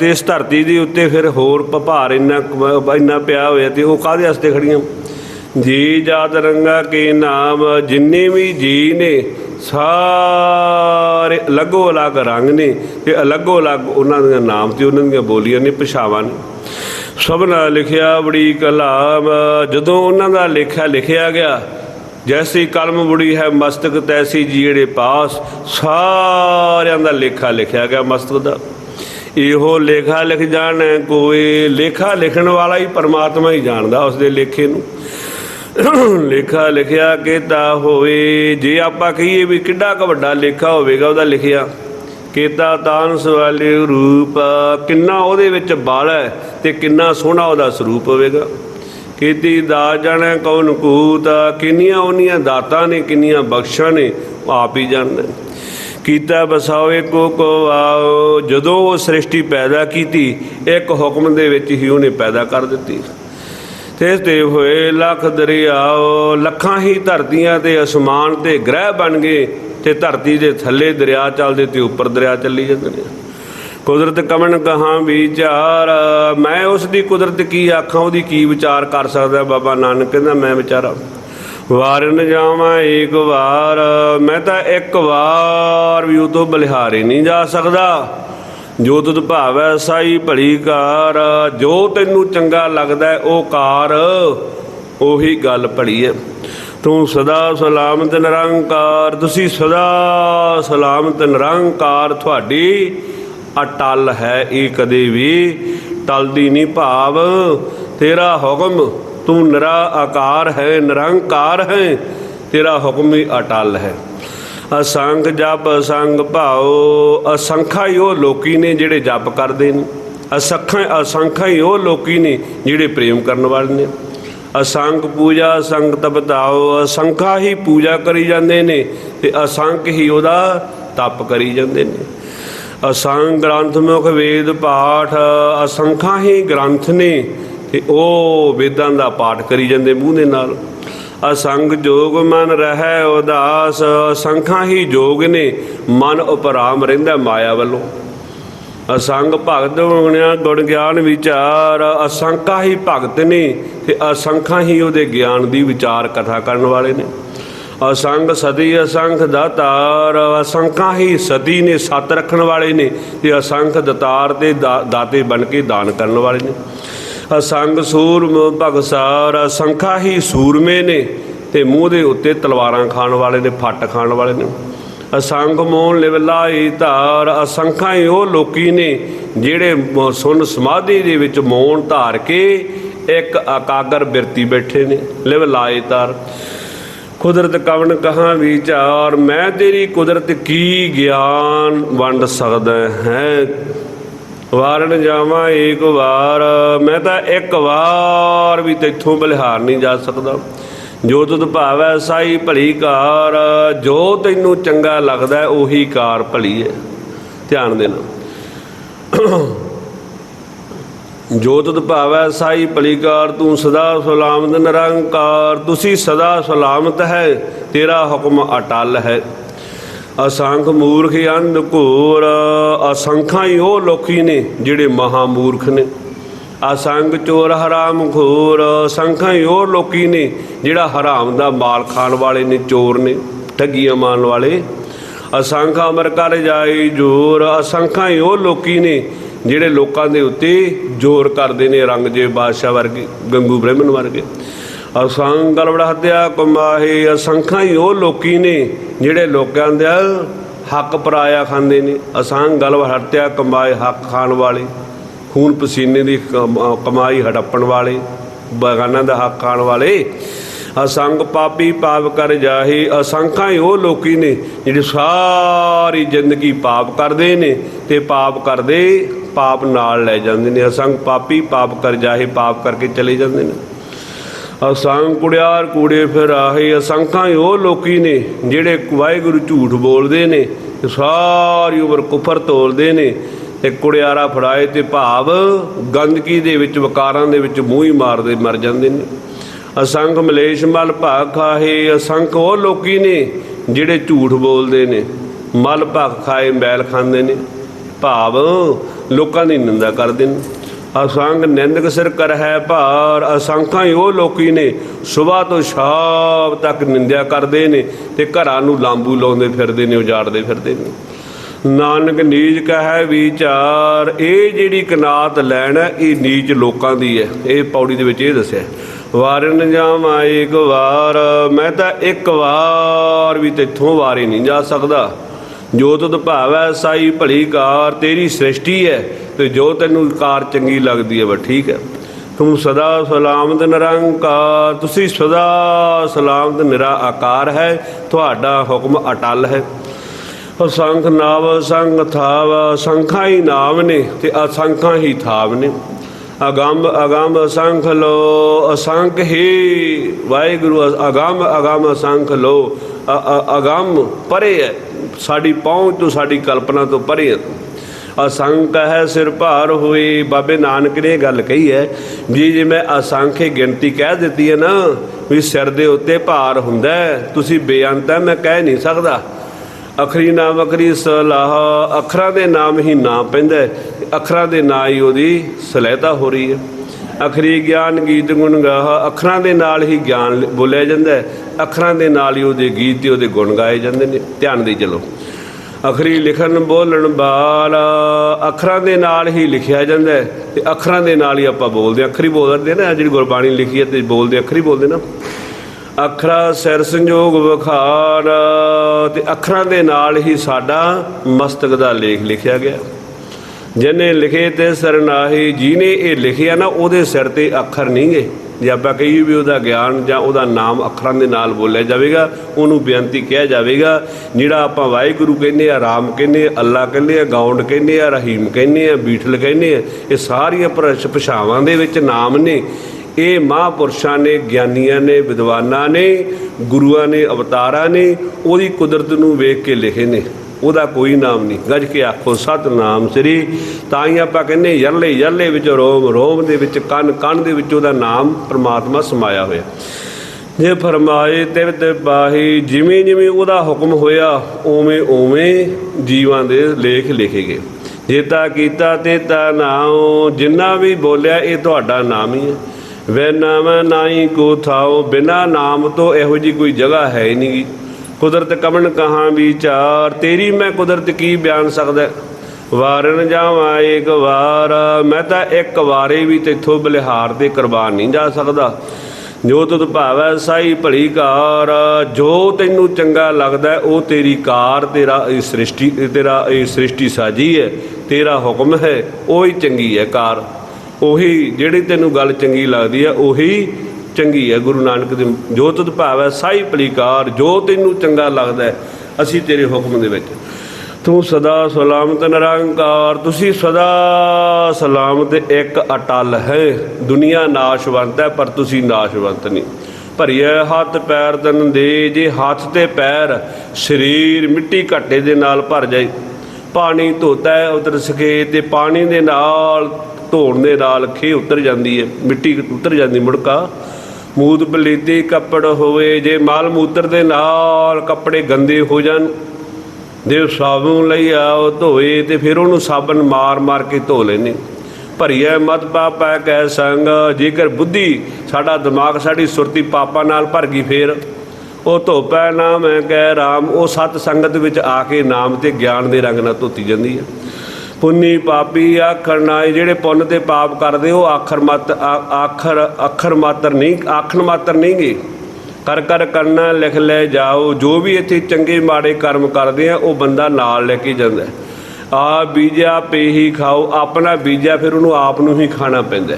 ਤੇ ਇਸ ਧਰਤੀ ਦੇ ਉੱਤੇ ਫਿਰ ਹੋਰ ਭਾਰ ਇੰਨਾ ਇੰਨਾ ਪਿਆ ਹੋਇਆ ਤੇ ਉਹ ਕਾਹਦੇ ਵਾਸਤੇ ਖੜੀਆਂ? ਜੀ ਜਾਤ ਰੰਗਾ ਕੇ ਨਾਮ, ਜਿੰਨੇ ਵੀ ਜੀ ਨੇ, ਸਾਰੇ ਅਲੱਗੋ ਅਲੱਗ ਰੰਗ ਨੇ ਤੇ ਅਲੱਗੋ ਅਲੱਗ ਉਹਨਾਂ ਦੇ ਨਾਮ ਤੇ ਉਹਨਾਂ ਦੀਆਂ ਬੋਲੀਆਂ ਨੇ, ਭਾਸ਼ਾਵਾਂ ਨੇ। ਸਭਨਾ ਲਿਖਿਆ ਬੜੀ ਕਲਾਮ, ਜਦੋਂ ਉਹਨਾਂ ਦਾ ਲੇਖਾ ਲਿਖਿਆ ਗਿਆ ਜੈਸੀ ਕਲਮ ਬੁੜੀ ਹੈ ਮਸਤਕ, ਤੈਸੀ ਜੀੜੇ ਪਾਸ। ਸਾਰਿਆਂ ਦਾ ਲੇਖਾ ਲਿਖਿਆ ਗਿਆ ਮਸਤਕ ਦਾ। ਇਹੋ ਲੇਖਾ ਲਿਖ ਜਾਣ, ਕੋਈ ਲੇਖਾ ਲਿਖਣ ਵਾਲਾ ਹੀ ਪਰਮਾਤਮਾ ਹੀ ਜਾਣਦਾ ਉਸ ਦੇ ਲੇਖੇ ਨੂੰ। ਲੇਖਾ ਲਿਖਿਆ ਕੀਤਾ ਹੋਵੇ, ਜੇ ਆਪਾਂ ਕਹੀਏ ਵੀ ਕਿੱਡਾ ਕੁ ਵੱਡਾ ਲੇਖਾ ਹੋਵੇਗਾ ਉਹਦਾ ਲਿਖਿਆ। ਕੀਤਾ ਤਾਨ ਵਾਲੇ ਰੂਪ, ਕਿੰਨਾ ਉਹਦੇ ਵਿੱਚ ਬਲ ਹੈ ਤੇ ਕਿੰਨਾ ਸੋਹਣਾ ਉਹਦਾ ਸਰੂਪ ਹੋਵੇਗਾ। ਕੀਤੀ ਦਾ ਜਾਣੈ ਕੌਣ ਕੂਤ? ਕਿੰਨੀਆਂ ਉਹਨੀਆਂ ਦਾਤਾਂ ਨੇ, ਕਿੰਨੀਆਂ ਬਖਸ਼ਾਂ ਨੇ ਆਪ ਹੀ ਜਾਣਦਾ ਕੀਤਾ ਬਸਾਵੇ ਕੋ ਕੋ ਆਓ। ਜਦੋਂ ਉਹ ਸ੍ਰਿਸ਼ਟੀ ਪੈਦਾ ਕੀਤੀ, ਇੱਕ ਹੁਕਮ ਦੇ ਵਿੱਚ ਹੀ ਉਹਨੇ ਪੈਦਾ ਕਰ ਦਿੱਤੀ। ਤੇ ਤੇ ਹੋਏ ਲੱਖ ਦਰਿਆਓ, ਲੱਖਾਂ ਹੀ ਧਰਤੀਆਂ ਤੇ ਅਸਮਾਨ ਤੇ ਗ੍ਰਹਿ ਬਣ ਗਏ ਤੇ ਧਰਤੀ ਦੇ ਥੱਲੇ ਦਰਿਆ ਚੱਲਦੇ ਤੇ ਉੱਪਰ ਦਰਿਆ ਚੱਲੀ ਜਾਂਦੇ ਨੇ। ਕੁਦਰਤ ਕਮਨ ਕਹਾਂ ਵਿਚਾਰ, ਮੈਂ ਉਸ ਦੀ ਕੁਦਰਤ ਕੀ ਆਖਾਂ, ਉਹਦੀ ਕੀ ਵਿਚਾਰ ਕਰ ਸਕਦਾ ਬਾਬਾ ਨਾਨਕ? ਕਹਿੰਦਾ, ਮੈਂ ਵਿਚਾਰਾ ਵਾਰਨ ਜਾਵਾਂ ਇੱਕ ਵਾਰ, ਮੈਂ ਤਾਂ ਇੱਕ ਵਾਰ ਵੀ ਉਹ ਤੋਂ ਬਲਿਹਾਰੇ ਨਹੀਂ ਜਾ ਸਕਦਾ। ਜੋ ਤੁਧ ਭਾਵੈ ਸਾਈ ਭਲੀ ਕਾਰ, ਜੋ ਤੈਨੂੰ ਚੰਗਾ ਲੱਗਦਾ ਉਹ ਕਾਰ, ਉਹੀ ਗੱਲ ਭਲੀ ਹੈ। ਤੂੰ ਸਦਾ ਸਲਾਮਤ ਨਿਰੰਕਾਰ, ਤੁਸੀਂ ਸਦਾ ਸਲਾਮਤ ਨਿਰੰਕਾਰ, ਤੁਹਾਡੀ ਅਟਲ ਹੈ, ਇਹ ਕਦੇ ਵੀ ਟਲਦੀ ਨਹੀਂ ਭਾਵ। ਤੇਰਾ ਹੁਕਮ, ਤੂੰ ਨਿਰਾ ਆਕਾਰ ਹੈ, ਨਿਰੰਕਾਰ ਹੈ, ਤੇਰਾ ਹੁਕਮ ਹੀ ਅਟਲ ਹੈ। ਅਸੰਗ ਜਪ, ਅਸੰਗ ਭਾਉ, ਅਸੰਖਾ ਹੀ ਉਹ ਲੋਕੀ ਨੇ ਜਿਹੜੇ ਜਪ ਕਰਦੇ ਨੇ। ਅਸੰਖਾ ਅਸੰਖਾ ਹੀ ਉਹ ਲੋਕੀ ਨੇ ਜਿਹੜੇ ਪ੍ਰੇਮ ਕਰਨ ਵਾਲੇ ਨੇ। ਅਸੰਖ ਪੂਜਾ, ਅਸੰਗ ਤਪਤਾਓ ਅਸੰਖਾ ਹੀ ਪੂਜਾ ਕਰੀ ਜਾਂਦੇ ਨੇ ਤੇ ਅਸੰਖ ਹੀ ਉਹਦਾ ਤਪ ਕਰੀ ਜਾਂਦੇ ਨੇ। ਅਸੰਖ ਗ੍ਰੰਥ ਮੁਖ ਵੇਦ ਪਾਠ, ਅਸੰਖਾਂ ਹੀ ਗ੍ਰੰਥ ਨੇ, ਤੇ ਉਹ ਵੇਦਾਂ ਦਾ ਪਾਠ ਕਰੀ ਜਾਂਦੇ ਮੂੰਹ ਦੇ ਨਾਲ। ਅਸੰਗ ਜੋਗ ਮਨ ਰਹਿ ਉਦਾਸ, ਅਸੰਖਾਂ ਹੀ ਜੋਗ ਨੇ, ਮਨ ਉਪਰਾਮ ਰਹਿੰਦਾ ਮਾਇਆ ਵੱਲੋਂ। ਅਸੰਗ ਭਗਤ ਗੁਣਿਆ ਗੁਣ ਗਿਆਨ ਵਿਚਾਰ, ਅਸੰਖਾਂ ਹੀ ਭਗਤ ਨੇ, ਤੇ ਅਸੰਖਾਂ ਹੀ ਉਹਦੇ ਗਿਆਨ ਦੀ ਵਿਚਾਰ ਕਥਾ ਕਰਨ ਵਾਲੇ ਨੇ। ਅਸੰਗ ਸਦੀ ਅਸੰਖ ਦਾਤਾਰ, ਅਸੰਖਾਂ ਹੀ ਸਦੀ ਨੇ ਸੱਤ ਰੱਖਣ ਵਾਲੇ ਨੇ ਤੇ ਅਸੰਖ ਦਤਾਰ ਤੇ ਦਾ- ਦਾਤੇ ਬਣ ਕੇ ਦਾਨ ਕਰਨ ਵਾਲੇ ਨੇ। ਅਸੰਗ ਸੂਰਮ ਭਗਸਾਰ ਅਸੰਖਾਂ ਹੀ ਸੂਰਮੇ ਨੇ ਤੇ ਮੂੰਹ ਦੇ ਉੱਤੇ ਤਲਵਾਰਾਂ ਖਾਣ ਵਾਲੇ ਨੇ, ਫੱਟ ਖਾਣ ਵਾਲੇ ਨੇ। ਅਸੰਖ ਮੋਨ ਲਿਵ ਧਾਰ, ਅਸੰਖਾ ਹੀ ਉਹ ਲੋਕੀ ਨੇ ਜਿਹੜੇ ਮ- ਸੁਨ ਸਮਾਧੀ ਦੇ ਵਿੱਚ ਮੌਨ ਧਾਰ ਕੇ ਇੱਕ ਇਕਾਗਰ ਬਿਰਤੀ ਬੈਠੇ ਨੇ ਲਿਵ ਲਾਏ ਧਾਰ। ਕੁਦਰਤ ਕਵਨ ਕਹਾਂ ਵਿਚਾਰ, ਮੈਂ ਤੇਰੀ ਕੁਦਰਤ ਕੀ ਗਿਆਨ ਵੰਡ ਸਕਦਾ ਹੈ? ਵਾਰਨ ਜਾਵਾਂ ਏਕ ਵਾਰ, ਮੈਂ ਤਾਂ ਇੱਕ ਵਾਰ ਵੀ ਤੇਥੋਂ ਬਲਿਹਾਰ ਨਹੀਂ ਜਾ ਸਕਦਾ। ਜੋ ਤੁਧ ਭਾਵੈ ਸਾਈ ਭਲੀ ਕਾਰ, ਜੋ ਤੈਨੂੰ ਚੰਗਾ ਲੱਗਦਾ ਉਹੀ ਕਾਰ ਭਲੀ ਹੈ। ਧਿਆਨ ਦੇਣਾ। ਜੋ ਤੁਧ ਭਾਵੈ ਸਾਈ ਭਲੀਕਾਰ, ਤੂੰ ਸਦਾ ਸਲਾਮਤ ਨਿਰੰਕਾਰ, ਤੁਸੀਂ ਸਦਾ ਸਲਾਮਤ ਹੈ, ਤੇਰਾ ਹੁਕਮ ਅਟਲ ਹੈ। ਅਸੰਖ ਮੂਰਖ ਅੰਧ ਘੋਰ, ਅਸੰਖਾਂ ਹੀ ਉਹ ਲੋਕੀ ਨੇ ਜਿਹੜੇ ਮਹਾ ਮੂਰਖ ਨੇ। ਅਸੰਗ ਚੋਰ ਹਰਾਮ ਖੋਰ ਅਸੰਖਾਂ ਹੀ ਉਹ ਲੋਕੀ ਨੇ ਜਿਹੜਾ ਹਰਾਮ ਦਾ ਮਾਲ ਖਾਣ ਵਾਲੇ ਨੇ, ਚੋਰ ਨੇ, ਠੱਗੀਆਂ ਮਾਰਨ ਵਾਲੇ। ਅਸੰਖ ਅਮਰ ਕਰ ਜਾਈ ਜੋਰ, ਅਸੰਖਾਂ ਹੀ ਉਹ ਲੋਕੀ ਨੇ ਜਿਹੜੇ ਲੋਕਾਂ ਦੇ ਉੱਤੇ ਜ਼ੋਰ ਕਰਦੇ ਨੇ ਰੰਗਜੇ ਬਾਦਸ਼ਾਹ ਵਰਗੇ, ਗੰਗੂ ਬ੍ਰਹਮਣ ਵਰਗੇ। ਅਸੰਗ ਗਲਵੜ ਹੱਤਿਆ ਕਮਾਹੇ ਅਸੰਖਾਂ ਹੀ ਉਹ ਲੋਕੀ ਨੇ ਜਿਹੜੇ ਲੋਕਾਂ ਦਾ ਹੱਕ ਪਰਾਇਆ ਖਾਂਦੇ ਨੇ। ਅਸੰਗ ਗਲਵੜ ਹੱਤਿਆ ਕਮਾਏ ਹੱਕ ਖਾਣ ਵਾਲੇ, ਖੂਨ ਪਸੀਨੇ ਦੀ ਕਮ- ਕਮਾਈ ਹੜੱਪਣ ਵਾਲੇ, ਬਗਾਨਾਂ ਦਾ ਹੱਕ ਖਾਣ ਵਾਲੇ। ਅਸੰਗ ਪਾਪੀ ਪਾਪ ਕਰ ਜਾਹੇ, ਅਸੰਖਾਂ ਹੀ ਉਹ ਲੋਕੀ ਨੇ ਜਿਹੜੇ ਸਾਰੀ ਜ਼ਿੰਦਗੀ ਪਾਪ ਕਰਦੇ ਨੇ ਤੇ ਪਾਪ ਕਰਦੇ ਪਾਪ ਨਾਲ ਲੈ ਜਾਂਦੇ ਨੇ। ਅਸੰਗ ਪਾਪੀ ਪਾਪ ਕਰ ਜਾਹੇ, ਪਾਪ ਕਰਕੇ ਚਲੇ ਜਾਂਦੇ ਨੇ। ਅਸੰਗ ਕੁੜਿਆਰ ਕੂੜੇ ਫਿਰ ਆਹੇ, ਅਸੰਖਾਂ ਹੀ ਉਹ ਲੋਕੀ ਨੇ ਜਿਹੜੇ ਵਾਹਿਗੁਰੂ ਝੂਠ ਬੋਲਦੇ ਨੇ ਤੇ ਸਾਰੀ ਉਮਰ ਕੁਫਰ ਤੋਲਦੇ ਨੇ ਤੇ ਕੁੜਿਆਰਾ ਫੜਾਏ ਤੇ ਭਾਵ ਗੰਦਗੀ ਦੇ ਵਿੱਚ, ਵਕਾਰਾਂ ਦੇ ਵਿੱਚ ਮੂੰਹ ਹੀ ਮਾਰਦੇ, ਮਰ ਜਾਂਦੇ ਨੇ। ਅਸੰਖ ਮਲੇਸ਼ ਮਲ ਭਾਗ ਖਾਹੇ, ਅਸੰਖ ਉਹ ਲੋਕੀ ਨੇ ਜਿਹੜੇ ਝੂਠ ਬੋਲਦੇ ਨੇ। ਮਲ ਭਾਗ ਖਾਏ, ਮੈਲ ਖਾਂਦੇ ਨੇ। ਭਾਵ ਲੋਕਾਂ ਦੀ ਨਿੰਦਾ ਕਰਦੇ ਨੇ। ਅਸੰਗ ਨਿੰਦਕ ਸਿਰ ਕਰ ਹੈ ਭਾਰ, ਅਸੰਖਾਂ ਹੀ ਉਹ ਲੋਕੀ ਨੇ ਸਵੇਰ ਤੋਂ ਸ਼ਾਮ ਤੱਕ ਨਿੰਦਿਆ ਕਰਦੇ ਨੇ ਤੇ ਘਰਾਂ ਨੂੰ ਲਾਂਬੂ ਲਾਉਂਦੇ ਫਿਰਦੇ ਨੇ, ਉਜਾੜਦੇ ਫਿਰਦੇ ਨੇ। ਨਾਨਕ ਨੀਚ ਕਹੈ ਵਿਚਾਰ, ਇਹ ਜਿਹੜੀ ਕਨਾਤ ਲੈਣ ਹੈ, ਇਹ ਨੀਚ ਲੋਕਾਂ ਦੀ ਹੈ। ਇਹ ਪੌੜੀ ਦੇ ਵਿੱਚ ਇਹ ਦੱਸਿਆ ਵਾਰਨ ਜਾਵਾਂ ਇੱਕ ਵਾਰ, ਮੈਂ ਤਾਂ ਇੱਕ ਵਾਰ ਵੀ ਤੇਥੋਂ ਵਾਰੇ ਨਹੀਂ ਜਾ ਸਕਦਾ। ਜੋ ਭਾਵ ਹੈ ਸਾਈ ਭਲੀ ਕਾਰ, ਤੇਰੀ ਸ੍ਰਿਸ਼ਟੀ ਹੈ ਤੇ ਜੋ ਤੈਨੂੰ ਕਾਰ ਚੰਗੀ ਲੱਗਦੀ ਹੈ ਵਾ ਠੀਕ ਹੈ ਤੂੰ ਸਦਾ ਸਲਾਮਤ ਨਿਰੰਕਾਰ, ਤੁਸੀਂ ਸਦਾ ਸਲਾਮਤ ਨਿਰਾ ਆਕਾਰ ਹੈ, ਤੁਹਾਡਾ ਹੁਕਮ ਅਟਲ ਹੈ। ਅਸੰਖ ਨਾਵ ਸੰਗ ਥਾਵ, ਸੰਖਾਂ ਹੀ ਨਾਮ ਨੇ, ਤੇ ਅਸੰਖਾਂ ਹੀ ਥਾਵ ਨੇ। ਅਗੰਮ ਅਗੰਮ ਅਸੰਖ ਲੋ, ਅਸੰਖ ਹੀ। ਵਾਹਿਗੁਰੂ ਅਗੰਮ ਅਗੰਮ ਅਸੰਖ ਲੋ। ਅ- ਅਗੰਮ ਪਰੇ ਹੈ। ਸਾਡੀ ਪਹੁੰਚ ਤੋਂ, ਸਾਡੀ ਕਲਪਨਾ ਤੋਂ ਪਰੇ ਹੈ। ਅਸੰਖ ਹੈ, ਸਿਰ ਭਾਰ ਹੋਈ ਬਾਬੇ ਨਾਨਕ ਨੇ ਇਹ ਗੱਲ ਕਹੀ ਹੈ ਜੀ ਜੇ ਮੈਂ ਅਸੰਖੇ ਗਿਣਤੀ ਕਹਿ ਦਿੱਤੀ ਹੈ ਨਾ, ਵੀ ਸਿਰ ਦੇ ਉੱਤੇ ਭਾਰ ਹੁੰਦਾ ਤੁਸੀਂ ਬੇਅੰਤ ਹੈ, ਮੈਂ ਕਹਿ ਨਹੀਂ ਸਕਦਾ। ਅਖਰੀ ਨਾਮ ਅਖਰੀ ਸਲਾਹ ਅੱਖਰਾਂ ਦੇ ਨਾਮ ਹੀ ਨਾਮ ਪੈਂਦਾ ਹੈ, ਅੱਖਰਾਂ ਦੇ ਨਾਂ ਹੀ ਉਹਦੀ ਸਲਹਿਤਾ ਹੋ ਰਹੀ ਹੈ। ਅਖਰੀ ਗਿਆਨ ਗੀਤ ਗੁਣ ਗਾਹ ਅੱਖਰਾਂ ਦੇ ਨਾਲ ਹੀ ਗਿਆਨ ਬੋਲਿਆ ਜਾਂਦਾ ਅੱਖਰਾਂ ਦੇ ਨਾਲ ਹੀ ਉਹਦੇ ਗੀਤ ਤੇ ਉਹਦੇ ਗੁਣ ਗਾਏ ਜਾਂਦੇ ਨੇ ਧਿਆਨ ਦੇ ਚਲੋ। ਅਖਰੀ ਲਿਖਣ ਬੋਲਣ ਬਾਲ ਅੱਖਰਾਂ ਦੇ ਨਾਲ ਹੀ ਲਿਖਿਆ ਜਾਂਦਾ ਹੈ ਤੇ ਅੱਖਰਾਂ ਦੇ ਨਾਲ ਹੀ ਆਪਾਂ ਬੋਲਦੇ ਅੱਖਰੀ ਬੋਲਦੇ ਨਾ ਜਿਹੜੀ ਗੁਰਬਾਣੀ ਲਿਖੀ ਹੈ ਤੇ ਬੋਲਦੇ ਅੱਖਰੀ ਬੋਲਦੇ ਨਾ। ਅੱਖਰਾ ਸਿਰ ਸੰਜੋਗ ਵਿਖਾਰ, ਤੇ ਅੱਖਰਾਂ ਦੇ ਨਾਲ ਹੀ ਸਾਡਾ ਮਸਤਕ ਦਾ ਲੇਖ ਲਿਖਿਆ ਗਿਆ। ਜਿਹਨੇ ਲਿਖੇ ਤੇ ਸਰਨਾਹੀ ਜਿਹਨੇ ਇਹ ਲਿਖਿਆ ਨਾ, ਉਹਦੇ ਸਿਰ ਤੇ ਅੱਖਰ ਨਹੀਂ ਗਏ ਜੇ ਆਪਾਂ ਕਹੀਏ ਵੀ ਉਹਦਾ ਗਿਆਨ ਜਾਂ ਉਹਦਾ ਨਾਮ ਅੱਖਰਾਂ ਦੇ ਨਾਲ ਬੋਲਿਆ ਜਾਵੇਗਾ, ਉਹਨੂੰ ਬੇਨਤੀ ਕਿਹਾ ਜਾਵੇਗਾ, ਜਿਹੜਾ ਆਪਾਂ ਵਾਹਿਗੁਰੂ ਕਹਿੰਦੇ ਆ, ਰਾਮ ਕਹਿੰਦੇ ਆ ਅੱਲਾ ਕਹਿੰਦੇ ਆ ਗਾਉਂਡ ਕਹਿੰਦੇ ਆ, ਰਹੀਮ ਕਹਿੰਦੇ ਆ, ਬੀਠਲ ਕਹਿੰਦੇ ਆ, ਇਹ ਸਾਰੀਆਂ ਭਰਸ਼ ਭਾਸ਼ਾਵਾਂ ਦੇ ਵਿੱਚ ਨਾਮ ਨੇ। ਇਹ ਮਹਾਂਪੁਰਸ਼ਾਂ ਨੇ, ਗਿਆਨੀਆਂ ਨੇ, ਵਿਦਵਾਨਾਂ ਨੇ, ਗੁਰੂਆਂ ਨੇ, ਅਵਤਾਰਾਂ ਨੇ ਉਹਦੀ ਕੁਦਰਤ ਨੂੰ ਵੇਖ ਕੇ ਲਿਖੇ ਨੇ। ਉਹਦਾ ਕੋਈ ਨਾਮ ਨਹੀਂ। ਗੱਜ ਕੇ ਆਖੋ, ਸਤਨਾਮ ਸ੍ਰੀ। ਤਾਂ ਹੀ ਆਪਾਂ ਕਹਿੰਦੇ ਯਰਲੇ ਯਰਲੇ ਵਿੱਚ ਰੋਮ ਰੋਮ ਦੇ ਵਿੱਚ ਕੰਨ ਕੰਨ ਦੇ ਵਿੱਚ ਉਹਦਾ ਨਾਮ ਪ੍ਰਮਾਤਮਾ ਸਮਾਇਆ ਹੋਇਆ। ਜੇ ਫਰਮਾਏ, ਤਿਵ ਤੇ ਬਾਹੀ ਜਿਵੇਂ ਜਿਵੇਂ ਉਹਦਾ ਹੁਕਮ ਹੋਇਆ, ਓਵੇਂ ਓਵੇਂ ਜੀਵਾਂ ਦੇ ਲੇਖ ਲਿਖੇ ਗਏ। ਜੇਤਾ ਕੀਤਾ ਤੇ ਤਾ ਨਾਉ, ਜਿੰਨਾ ਵੀ ਬੋਲਿਆ, ਇਹ ਤੁਹਾਡਾ ਨਾਮ ਹੀ ਹੈ। ਵੇ ਨਾਮ ਨਾਹੀ ਕੋ ਥਾਓ ਬਿਨਾ ਨਾਮ ਤੋਂ ਇਹੋ ਜੀ ਕੋਈ ਜਗ੍ਹਾ ਹੈ ਹੀ ਨਹੀਂ। ਕੁਦਰਤ ਕਮਣ ਕਹਾਂ ਵਿਚਾਰ, ਤੇਰੀ ਮੈਂ ਕੁਦਰਤ ਕੀ ਬਿਆਨ ਸਕਦਾ? ਵਾਰਨ ਜਾਵਾਂ ਇੱਕ ਵਾਰ, ਮੈਂ ਤਾਂ ਇੱਕ ਵਾਰੇ ਵੀ ਤੇਥੋਂ ਬਲਿਹਾਰ ਤੇ ਕੁਰਬਾਨ ਨਹੀਂ ਜਾ ਸਕਦਾ। ਜੋ ਤੁਧ ਭਾਵੈ ਸਾਈ ਭਲੀ ਕਾਰ, ਜੋ ਤੈਨੂੰ ਚੰਗਾ ਲੱਗਦਾ, ਉਹ ਤੇਰੀ ਕਾਰ, ਤੇਰਾ ਇਹ ਸ੍ਰਿਸ਼ਟੀ, ਤੇਰਾ ਇਹ ਸ੍ਰਿਸ਼ਟੀ ਸਾਜੀ ਹੈ, ਤੇਰਾ ਹੁਕਮ ਹੈ, ਉਹ ਹੀ ਚੰਗੀ ਹੈ ਕਾਰ। ਉਹੀ ਜਿਹੜੀ ਤੈਨੂੰ ਗੱਲ ਚੰਗੀ ਲੱਗਦੀ ਹੈ ਉਹੀ ਚੰਗੀ ਹੈ ਗੁਰੂ ਨਾਨਕ ਦੇ ਜੋ ਭਾਵ ਹੈ, ਸਾਈ ਪਲੀਕਾਰ, ਜੋ ਤੈਨੂੰ ਚੰਗਾ ਲੱਗਦਾ ਅਸੀਂ ਤੇਰੇ ਹੁਕਮ ਦੇ ਵਿੱਚ। ਤੂੰ ਸਦਾ ਸਲਾਮਤ ਨਿਰੰਕਾਰ, ਤੁਸੀਂ ਸਦਾ ਸਲਾਮਤ ਇੱਕ ਅਟਲ ਹੈ। ਦੁਨੀਆ ਨਾਸ਼ਵੰਤ ਹੈ, ਪਰ ਤੁਸੀਂ ਨਾਸ਼ਵੰਤ ਨਹੀਂ। ਭਰੀਏ ਹੱਥ ਪੈਰ ਤਨ ਦੇ, ਜੇ ਹੱਥ ਤੇ ਪੈਰ ਸਰੀਰ ਮਿੱਟੀ ਘੱਟੇ ਦੇ ਨਾਲ ਭਰ ਜਾਏ, ਪਾਣੀ ਧੋਤਾ ਹੈ ਉਤਰ ਸਕੇ ਤੇ ਪਾਣੀ ਦੇ ਨਾਲ ਧੋਣ ਦੇ ਨਾਲ ਖੇ ਉਤਰ ਜਾਂਦੀ ਹੈ ਮਿੱਟੀ ਉਤਰ ਜਾਂਦੀ ਮੁੜਕਾ। ਮੂਦ ਬਲੀਦੀ ਕੱਪੜ ਹੋਵੇ, ਜੇ ਮਾਲ ਮੂਤਰ ਦੇ ਨਾਲ ਕੱਪੜੇ ਗੰਦੇ ਹੋ ਜਾਣ ਦੇ ਸਾਬਣ ਲਈ ਆਓ ਧੋਏ ਤੇ ਫਿਰ ਉਹਨੂੰ ਸਾਬਣ ਮਾਰ ਮਾਰ ਕੇ ਧੋ ਲੈਨੇ ਭਰੀਏ ਮਤ ਪਾਪੈ ਕੈ ਸੰਗ, ਜੇਕਰ ਬੁੱਧੀ ਸਾਡਾ ਦਿਮਾਗ ਸਾਡੀ ਸੁਰਤੀ ਪਾਪਾਂ ਨਾਲ ਭਰ ਗਈ ਫੇਰ। ਉਹ ਧੋਪੈ ਨਾਮ ਹੈ ਕਹਿ ਰਾਮ, ਉਹ ਸਤ ਸੰਗਤ ਵਿੱਚ ਆ ਕੇ ਨਾਮ ਤੇ ਗਿਆਨ ਦੇ ਰੰਗ ਨਾਲ ਧੋਤੀ ਜਾਂਦੀ ਹੈ ਪੁੰਨੀ ਪਾਪੀ ਆਖਰ ਨਾਏ ਜਿਹੜੇ ਪੁੰਨ ਤੇ ਪਾਪ ਕਰਦੇ, ਉਹ ਆਖਰ ਮਤ ਆਖਰ ਅੱਖਰ ਮਾਤਰ ਨਹੀਂ, ਆਖਣ ਮਾਤਰ ਨਹੀਂਗੇ ਕਰ ਕਰ ਕਰਨਾ, ਲਿਖ ਲੈ ਜਾਓ। ਜੋ ਵੀ ਇੱਥੇ ਚੰਗੇ ਮਾੜੇ ਕਰਮ ਕਰਦੇ ਆ, ਉਹ ਬੰਦਾ ਨਾਲ ਲੈ ਕੇ ਜਾਂਦਾ। ਆ ਬੀਜਾ ਪੇਹੀ ਖਾਓ। ਆਪਣਾ ਬੀਜਾ ਫਿਰ ਉਹਨੂੰ ਆਪ ਨੂੰ ਹੀ ਖਾਣਾ ਪੈਂਦਾ।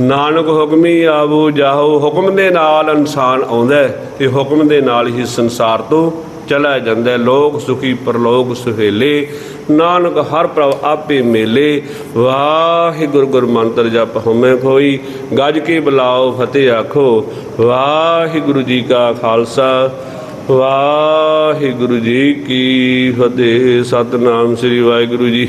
ਨਾਨਕ ਹੁਕਮੀ ਆਵੋ ਜਾਓ। ਹੁਕਮ ਦੇ ਨਾਲ ਇਨਸਾਨ ਆਉਂਦਾ ਹੈ ਤੇ ਹੁਕਮ ਦੇ ਨਾਲ ਹੀ ਸੰਸਾਰ ਤੋਂ ਚਲਾ ਜਾਂਦਾ, ਲੋਕ ਸੁਖੀ ਪਰਲੋਕ ਸੁਹੇਲੇ। ਨਾਨਕ ਹਰ ਪ੍ਰਭ ਆਪੇ ਮੇਲੇ। ਵਾਹਿਗੁਰੂ ਗੁਰ ਮੰਤਰ ਜਪ ਹਉਮੈ ਖੋਈ। ਗੱਜ ਕੇ ਬੁਲਾਓ ਫਤਿਹ ਆਖੋ। ਵਾਹਿਗੁਰੂ ਜੀ ਕਾ ਖਾਲਸਾ। ਵਾਹਿਗੁਰੂ ਜੀ ਕੀ ਫਤਿਹ। ਸਤਨਾਮ ਸ੍ਰੀ ਵਾਹਿਗੁਰੂ ਜੀ।